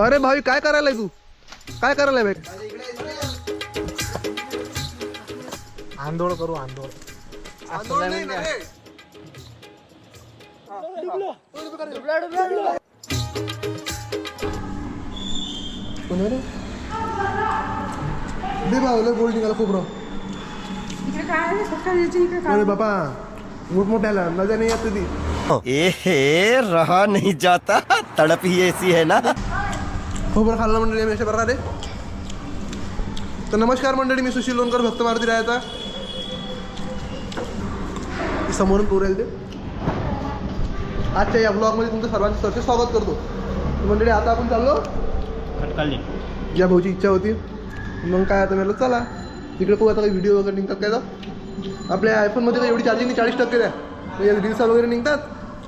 अरे भावी काय करायलाय तू? काय करायलाय भाई आंदोळ करू आंदोळ. दे भाऊ गोल्ड निघाला खूप राव इकडे काय आहे? सकाळी यायची इकडे काय? अरे बाबा मोठमोठ्याला मजा नाही येत ती एहे रहा नहीं जाता तड़प ही ऐसी है ना? खोबरं खाल्लं मंडळी आम्ही अशा प्रकारे. तर नमस्कार मंडळी मी सुशील लोणकर भक्त मारुती राहायचा समोरून पुरेल ते. आजच्या या ब्लॉगमध्ये तुमचं सर्वांचं सरचे स्वागत करतो. मंडळी आता आपण चाललो. खटकाली. या भाऊची इच्छा होती. मग काय आता मला चला. तिकडे पाहू आता काही व्हिडिओ वगैरे निघतात काय तर. आपल्या आयफोनमध्ये तर एवढी चार्जिंग चाळीस टक्के द्या. रील्स वगैरे निघतात.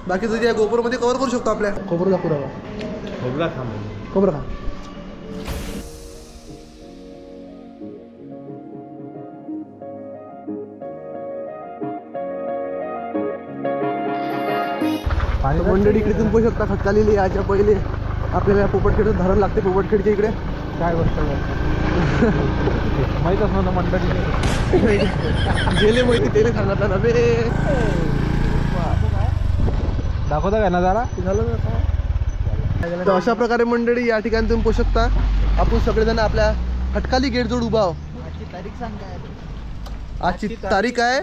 बाकीचं जे गोपरमध्ये कव्हर करू शकतो आपल्या. खोबरं दाखवू राहा खोबरा खा पाणी तर मंडळी इकडे तुम्ही पाहू शकता खटकालेली याच्या पहिले आपल्याला पोपटखेडचं धरण लागते पोपटखेडच्या इकडे. काय गोष्ट माहीतच नव्हतं मंडळी? गेले माहिती ना बे. दाखवता काय नजारा झालं ना? तर अशा प्रकारे मंडळी या ठिकाणी तुम्ही पाहू शकता. आपण सगळेजण आपल्या खटकाली गेट जोड उभा आहो आजची तारीख आहे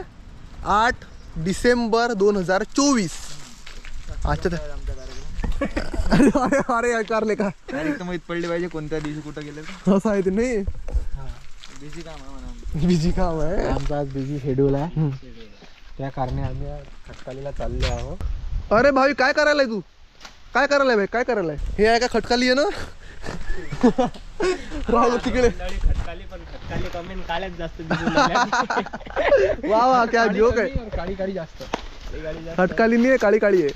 आठ डिसेंबर दोन हजार चोवीस. आजच्या अरे अरे अरे ऐकारले का? तारीख तर माहीत पडली पाहिजे कोणत्या दिवशी कुठं गेले. असं आहे ते नाही. बिझी काम आहे बिझी काम आहे. आमचा आज बिझी शेड्यूल आहे. त्या कारणे आम्ही खटकालीला चालले आहोत. अरे भावी काय करायलाय तू? काय करायलाय भाई काय करायलाय हे आहे का खटकाली आहे ना? राहुल तिकडे. वा वा क्या जोक आहे. काळी काळी जास्त. खटकाली नाही काळी काळी आहे.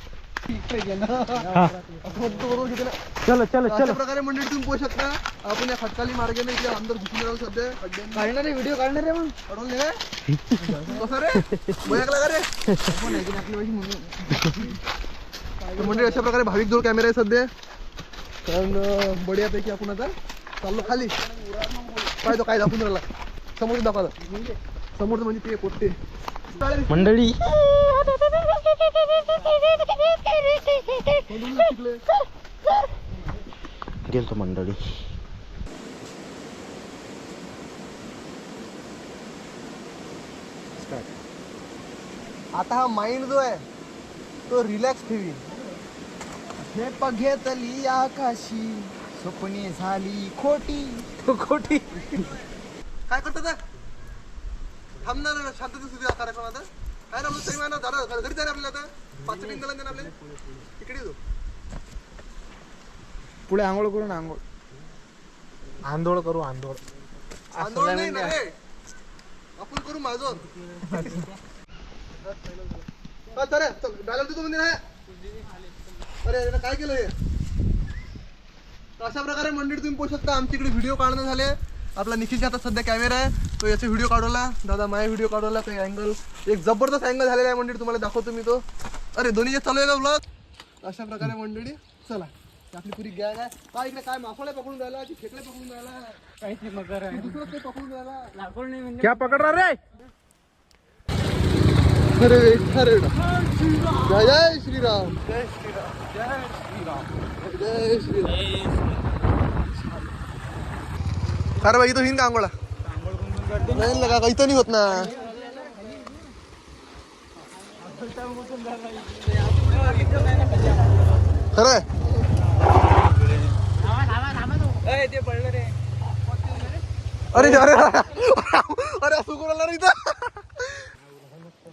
चलो चलो अशा प्रकारे मंडळी तुम्ही पोहू शकता. आपण या खटकाली मार्गाने इकडे अंदर घुसून राहू सध्या. काढणार रे व्हिडिओ काढणार रे मग. अडवून रे. कसं रे? मज़ाक लागा रे तर मंडळी अशा प्रकारे भाविक जोड कॅमेरा आहे सध्या. कारण बढियापैकी आपण आता चाललो खाली. काय तो काय दाखवून राहिला. समोर दाखवा. समोरचं म्हणजे ते कोट्टे मंडळी. गेलतो मंडळी. आता हा माइंड जो आहे तो रिलॅक्स ठेवी हे बघेतली आकाशी स्वप्ने झाली खोटी. खोटी. काय करतात हे? थांबणार ना? शांतता सुद्धा हा कार्यक्रम आता काय ना आपलं टाइम आहे ना दादा घरी जाणार आपल्याला आता. पाच मिनिट ना आपले. इकडे येतो पुढे आंघोळ करून आंघोळ. आंदोळ करू आंदोळ आंदोलन नाही ना रे. आपण करू माझं. डायलॉग देतो म्हणजे ना अरे अरे काय केलं हे? अशा प्रकारे मंडळी तुम्ही पोहू शकता आमच्याकडे व्हिडिओ काढणं झाले. आपला निखिलच्या हातात सध्या कॅमेरा आहे. तो याचे व्हिडिओ काढवला. दादा माझा व्हिडिओ काढवला. काही अँगल एक जबरदस्त अँगल झालेला आहे मंडळी तुम्हाला दाखवतो मी तो. अरे दोन्ही जे चालू आहे का ब्लॉग अशा प्रकारे मंडळी चला. ही आपली पुरी गॅग आहे. काय इकडे काय माफोळे पकडून राहिला? की खेकडे पकडून राहिला? काहीच नाही मगर आहे. दुसरं काही पकडून राहिला? लाकूड नाही म्हणजे. क्या पकड रहा रे? अरे अरे जय जय श्रीराम. जय श्रीराम. जय श्रीराम. अरे भाई इथं हिन का आंघोळा? नाही लगा इथं नाही होत ना. खरं आहे? ते पडलं रे. अरे अरे अरे असं करू राहिला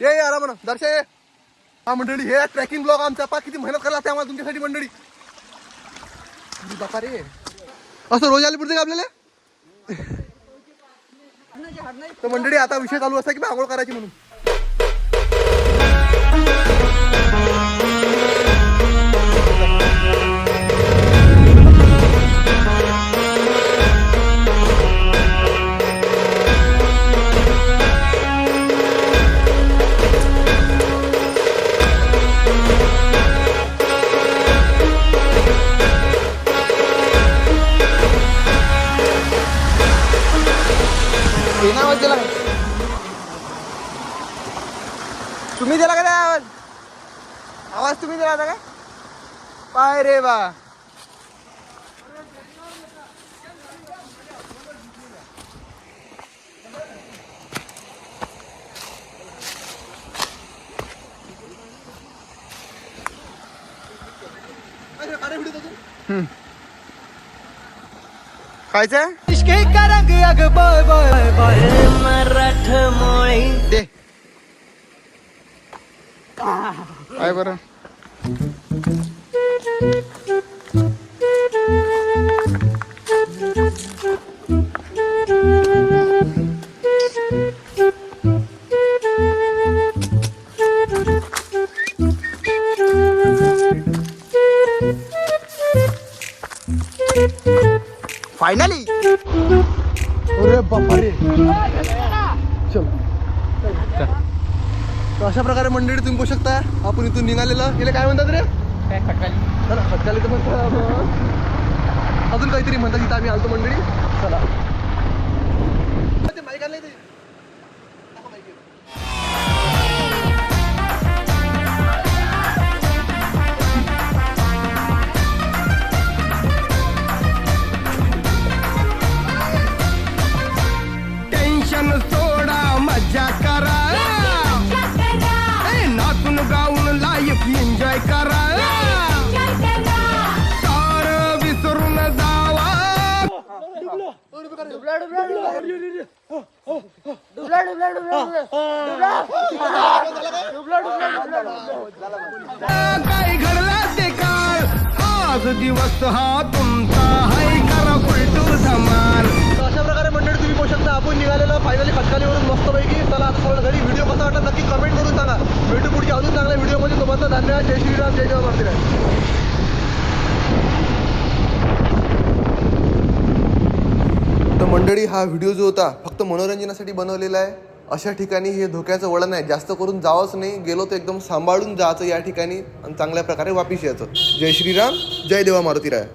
ये ये आराम दर्शक ये. हा मंडळी हे ट्रॅकिंग ब्लॉग आमचा. पा किती मेहनत करायला लागते आम्हाला तुमच्यासाठी मंडळी. बापा रे. असं रोज आले पुढचे का आपल्याला? तर मंडळी आता विषय चालू असा की आंघोळ करायची म्हणून. आवाज तुम्ही दिला होता काय? पाय रे बा. खायचं दे. काय बरं. फायनली अरे बापा रे चल. तर अशा प्रकारे मंडळी तुम्ही बघू शकता. आपण इथून निघालेलं. गेले काय म्हणतात रे? काय खटकाली चला खटकाली तर म्हणतात अजून काहीतरी म्हणतात तिथं आम्ही आलतो मंडळी. चला. ते माईक काय घडला ते काळ? आज दिवस हा तुमचा मंडळी हा व्हिडिओ जो होता फक्त मनोरंजनासाठी बनवलेला आहे. अशा ठिकाणी हे धोक्याचं वळण आहे. जास्त करून जावंच नाही. गेलो तर एकदम सांभाळून जायचं या ठिकाणी आणि चांगल्या प्रकारे वापिस यायचं. जय श्रीराम जय देवा मारुती राय